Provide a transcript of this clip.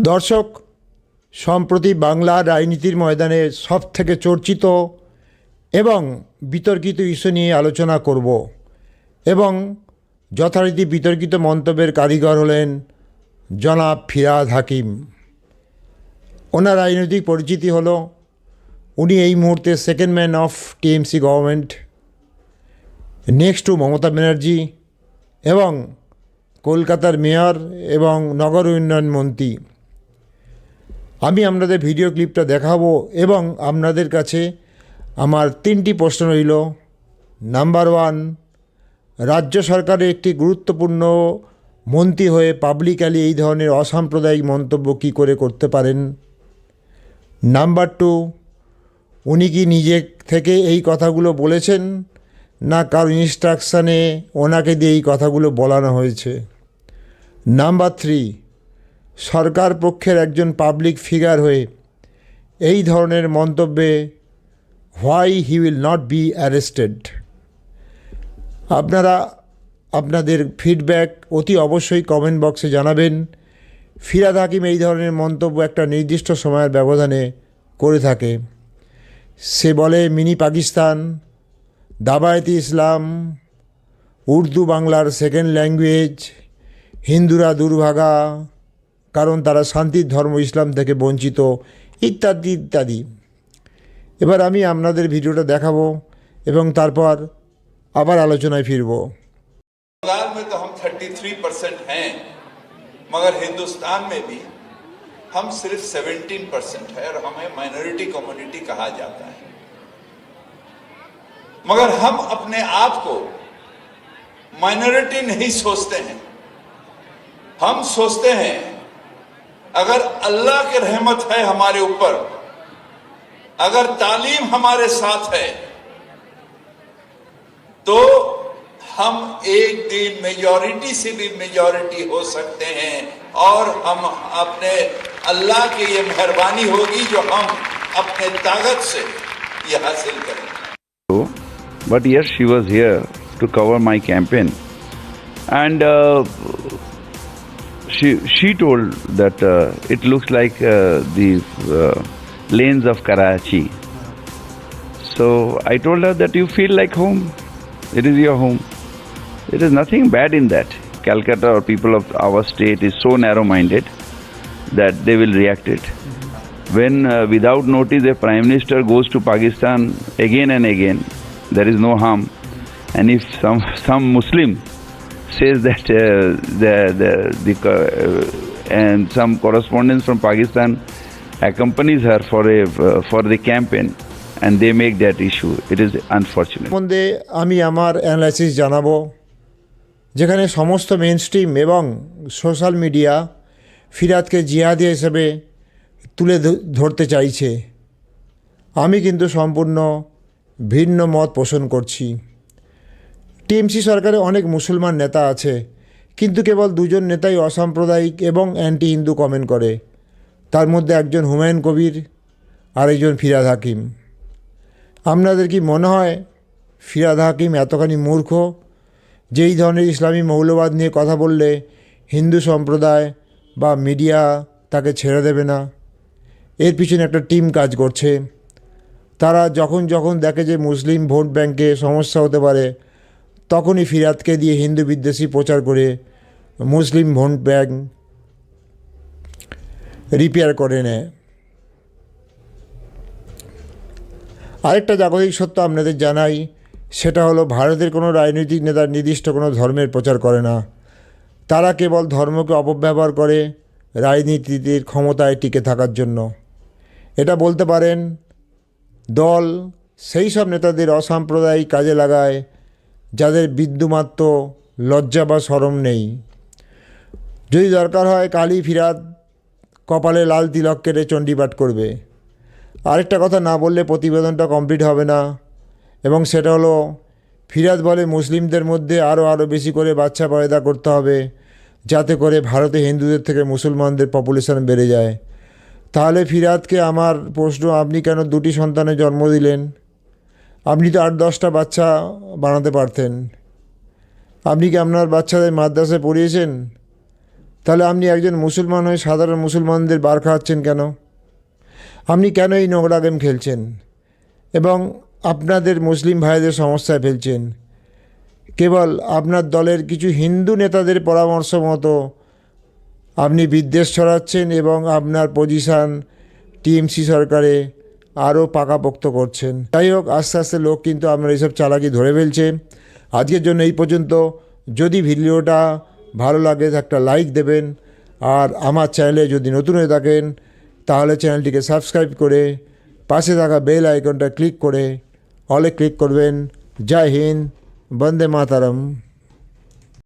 দর্শক, সম্প্রতি বাংলা রাজনীতির ময়দানে সব থেকে চর্চিত এবং বিতর্কিত ইস্যু নিয়ে আলোচনা করব এবং যথারীতি বিতর্কিত মন্তব্যের কারিগর হলেন জনাব ফিরাদ হাকিম। ওনার রাজনৈতিক পরিচিতি হলো, উনি এই মুহূর্তে second man of TMC government next to Mamata Banerjee এবং কলকাতার মেয়র এবং নগর উন্নয়ন মন্ত্রী। আমি আপনাদের ভিডিও ক্লিপটা দেখাবো এবং আপনাদের কাছে আমার তিনটি প্রশ্ন রইল। নাম্বার ওয়ান রাজ্য সরকারের একটি গুরুত্বপূর্ণ মন্ত্রী হয়ে পাবলিকালি এই ধরনের অসাম্প্রদায়িক মন্তব্য কী করে করতে পারেন? নাম্বার টু উনি কি নিজে থেকে এই কথাগুলো বলেছেন না কারও ইনস্ট্রাকশানে ওনাকে দিয়ে এই কথাগুলো বলানো হয়েছে? নাম্বার থ্রি সরকার পক্ষের একজন পাবলিক ফিগার হয়ে এই ধরনের মন্তব্যে why he will not be arrested আপনারা আপনাদের ফিডব্যাক অতি অবশ্যই কমেন্ট বক্সে জানাবেন। ফিরাদ হাকিম এই ধরনের মন্তব্য একটা নির্দিষ্ট সময়ের ব্যবধানে করে থাকে। সে বলে, মিনি পাকিস্তান, দাবায়তি ইসলাম, উর্দু বাংলার সেকেন্ড ল্যাঙ্গুয়েজ হিন্দুরা দুর্ভাগা কারণ তারা শান্তির ধর্ম ইসলাম থেকে বঞ্চিত ইত্যাদি ইত্যাদি এবার আমি আপনাদের ভিডিওটা দেখাবো এবং তারপর আবার আলোচনায় ফিরবো बंगाल में तो हम 33 परसेंट हैं मगर हिंदुस्तान में भी हम सिर्फ 17 परसेंट है और हमें माइनॉरिटी कम्युनिटी कहा जाता है मगर हम अपने आप को माइनॉरिटी नहीं सोचते हैं हम सोचते हैं अगर अल्लाह की रहमत है हमारे ऊपर अगर तालीम हमारे साथ है तो हम एक दिन मेजॉरिटी से भी मेजॉरिटी हो सकते हैं और हम अपने अल्लाह की ये मेहरबानी होगी जो हम अपने ताकत से ये हासिल but yes, she was here to cover my campaign, and uh, she she told that uh, it looks like uh, the uh, lanes of Karachi. So I told her that you feel like home. It is your home. There is nothing bad in that. Calcutta or people of our state is so narrow-minded that they will react it. When uh, without notice a prime minister goes to Pakistan again and again, there is no harm. And if some some Muslim says that uh, the the, the uh, and some correspondence from Pakistan accompanies her for a uh, for the campaign, and they make that issue, it is unfortunate. সম্বন্ধে আমি আমার analysis জানাব যেখানে সমস্ত main stream এবং social media ফিরাদকে জিহাদি হিসেবে তুলে ধরতে চাইছে আমি কিন্তু সম্পূর্ণ ভিন্ন মত পোষণ করছি টিএমসি সরকারে অনেক মুসলমান নেতা আছে, কিন্তু কেবল দুজন নেতাই অসাম্প্রদায়িক এবং অ্যান্টি হিন্দু কমেন্ট করে। তার মধ্যে একজন হুমায়ুন কবির আর একজন ফিরাদ হাকিম। আপনাদের কি মনে হয় ফিরাদ হাকিম এতখানি মূর্খ, যেই ধরনের ইসলামী মৌলবাদ নিয়ে কথা বললে হিন্দু সম্প্রদায় বা মিডিয়া তাকে ছেড়ে দেবে না? এর পিছনে একটা টিম কাজ করছে। তারা যখন যখন দেখে যে মুসলিম ভোট ব্যাংকে সমস্যা হতে পারে তখনই ফিরাতকে দিয়ে হিন্দু বিদ্বেষী প্রচার করে মুসলিম ভোট ব্যাংক রিপেয়ার করে নেয়। আরেকটা জাগতিক সত্য আপনাদের জানাই, সেটা হলো ভারতের কোনো রাজনৈতিক নেতা নির্দিষ্ট কোনো ধর্মের প্রচার করে না। তারা কেবল ধর্মকে অপব্যবহার করে রাজনীতির ক্ষমতায় টিকে থাকার জন্য। এটা বলতে পারেন, দল সেই সব নেতাদের অসাম্প্রদায়িক কাজে লাগায় যাদের বিদ্যুমাত্র লজ্জা বা সরম নেই। যদি দরকার হয় কালী ফিরাদ কপালে লাল তিলক কেটে চণ্ডীপাঠ করবে। আরেকটা কথা না বললে প্রতিবেদনটা কমপ্লিট হবে না। এবং সেটা হলো ফিরাদ বলে মুসলিমদের মধ্যে আরও আরও বেশি করে বাচ্চা পয়দা করতে হবে, যাতে করে ভারতে হিন্দুদের থেকে মুসলমানদের পপুলেশন বেড়ে যায়। তাহলে ফিরাদকে আমার প্রশ্ন, আপনি কেন দুটি সন্তানের জন্ম দিলেন? আপনি তো আট দশটা বাচ্চা বানাতে পারতেন। আপনি কি আপনার বাচ্চাদের মাদ্রাসায় পড়িয়েছেন? তাহলে আপনি একজন মুসলমান হয়ে সাধারণ মুসলমানদের বার খাওয়াচ্ছেন কেন? আপনি কেন এই নোংরা গেম খেলছেন? এবং আপনাদের মুসলিম ভাইদের সমস্যায় ফেলছেন। কেবল আপনার দলের কিছু হিন্দু নেতাদের পরামর্শ মতো আপনি বিদ্বেষ ছড়াচ্ছেন এবং আপনার পজিশান টিএমসি সরকারে আরও পাকাপোক্ত করছেন। যাই হোক, আস্তে আস্তে লোক কিন্তু আপনার এইসব চালাকি ধরে ফেলছে। আজকের জন্য এই পর্যন্ত। যদি ভিডিওটা ভালো লাগে, একটা লাইক দেবেন। আর আমার চ্যানেলে যদি নতুন হয়ে থাকেন, তাহলে চ্যানেলটিকে সাবস্ক্রাইব করে পাশে থাকা বেল আইকনটা ক্লিক করে অলে ক্লিক করবেন। জয় হিন্দ, বন্দে মাতারম।